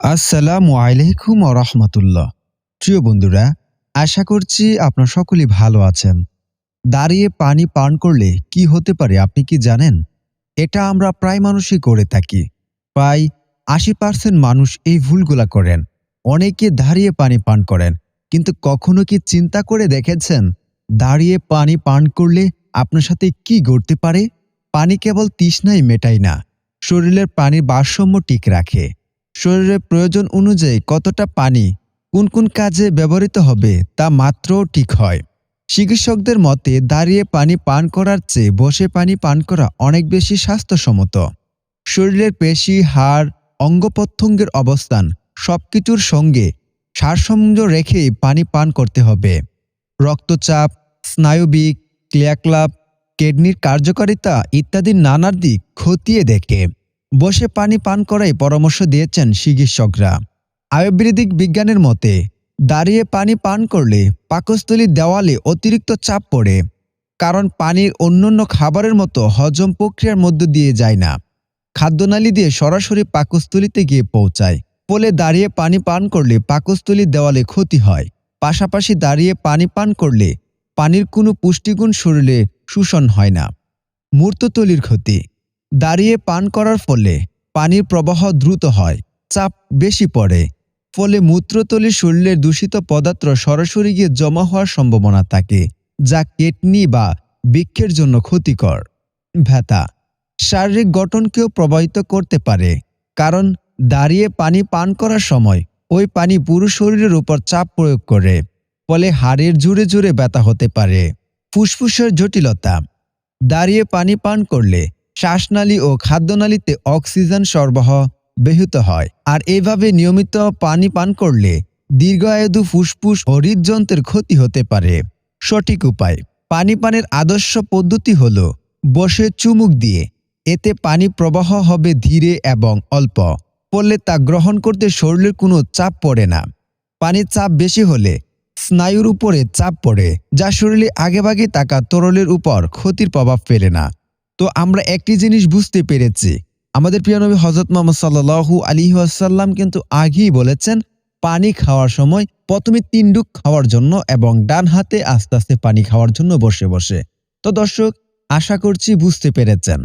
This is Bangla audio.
আসসালামু আলাইকুম রহমতুল্লাহ। প্রিয় বন্ধুরা, আশা করছি আপনার সকলেই ভালো আছেন। দাঁড়িয়ে পানি পান করলে কি হতে পারে আপনি কি জানেন? এটা আমরা প্রায় মানুষই করে থাকি। প্রায় আশি পার্সেন্ট মানুষ এই ভুলগুলা করেন। অনেকে দাঁড়িয়ে পানি পান করেন। কিন্তু কখনো কি চিন্তা করে দেখেছেন? দাঁড়িয়ে পানি পান করলে আপনার সাথে কি ঘটতে পারে? পানি কেবল তৃষ্ণাই মেটায় না। শরীরের পানির ভারসাম্য ঠিক রাখে। শরীরের প্রয়োজন অনুযায়ী কতটা পানি, কোন কোন কাজে ব্যবহৃত হবে তা মাত্রও ঠিক হয়। চিকিৎসকদের মতে, দাঁড়িয়ে পানি পান করার চেয়ে বসে পানি পান করা অনেক বেশি স্বাস্থ্যসম্মত। শরীরের পেশি, হাড়, অঙ্গপ্রত্যঙ্গের অবস্থান সবকিছুর সঙ্গে সারসম্য রেখেই পানি পান করতে হবে। রক্তচাপ, স্নায়ুবিক ক্লিয়াক্লাব কিডনির কার্যকারিতা ইত্যাদি নানার দিক খতিয়ে দেখে। বসে পানি পান করাই পরামর্শ দিয়েছেন চিকিৎসকরা। আয়ুর্বেদিক বিজ্ঞানের মতে, দাঁড়িয়ে পানি পান করলে পাকস্থলীর দেওয়ালে অতিরিক্ত চাপ পড়ে, কারণ পানির অন্যান্য খাবারের মতো হজম প্রক্রিয়ার মধ্য দিয়ে যায় না। খাদ্যনালী দিয়ে সরাসরি পাকস্থলীতে গিয়ে পৌঁছায়। ফলে দাঁড়িয়ে পানি পান করলে পাকস্থলীর দেওয়ালে ক্ষতি হয়। পাশাপাশি দাঁড়িয়ে পানি পান করলে পানির কোনো পুষ্টিগুণ শরীরে শোষণ হয় না। মূর্ততলির ক্ষতি দাঁড়িয়ে পান করার ফলে পানির প্রবাহ দ্রুত হয়, চাপ বেশি পড়ে। ফলে মূত্রতলির শরীরের দূষিত পদার্থ সরাসরি গিয়ে জমা হওয়ার সম্ভাবনা থাকে, যা কেটনি বা বৃক্ষের জন্য ক্ষতিকর। ভ্যাতা শারীরিক গঠনকেও প্রভাবিত করতে পারে, কারণ দাঁড়িয়ে পানি পান করার সময় ওই পানি পুরো শরীরের উপর চাপ প্রয়োগ করে, ফলে হাড়ের জুড়ে জুড়ে ব্যথা হতে পারে। ফুসফুসের জটিলতা, দাঁড়িয়ে পানি পান করলে শ্বাসনালী ও খাদ্যনালীতে অক্সিজেন সরবরাহ ব্যাহত হয়। আর এভাবে নিয়মিত পানি পান করলে দীর্ঘায়ু ফুসফুস ও হৃদযন্ত্রের ক্ষতি হতে পারে। সঠিক উপায়, পানি পানের আদর্শ পদ্ধতি হল বসে চুমুক দিয়ে, এতে পানি প্রবাহ হবে ধীরে এবং অল্প, পড়লে তা গ্রহণ করতে শরীরের কোনো চাপ পড়ে না। পানির চাপ বেশি হলে স্নায়ুর উপরে চাপ পড়ে, যা শরীরে আগেভাগে থাকা তরলের উপর ক্ষতির প্রভাব ফেলে না। তো আমরা একটি জিনিস বুঝতে পেরেছি। আমাদের প্রিয় নবী হজরত মোহাম্মদ সাল্লাহু আলী আসাল্লাম কিন্তু আগেই বলেছেন, পানি খাওয়ার সময় প্রথমে তিনডুক খাওয়ার জন্য এবং ডান হাতে আস্তে আস্তে পানি খাওয়ার জন্য বসে বসে। তো দর্শক, আশা করছি বুঝতে পেরেছেন।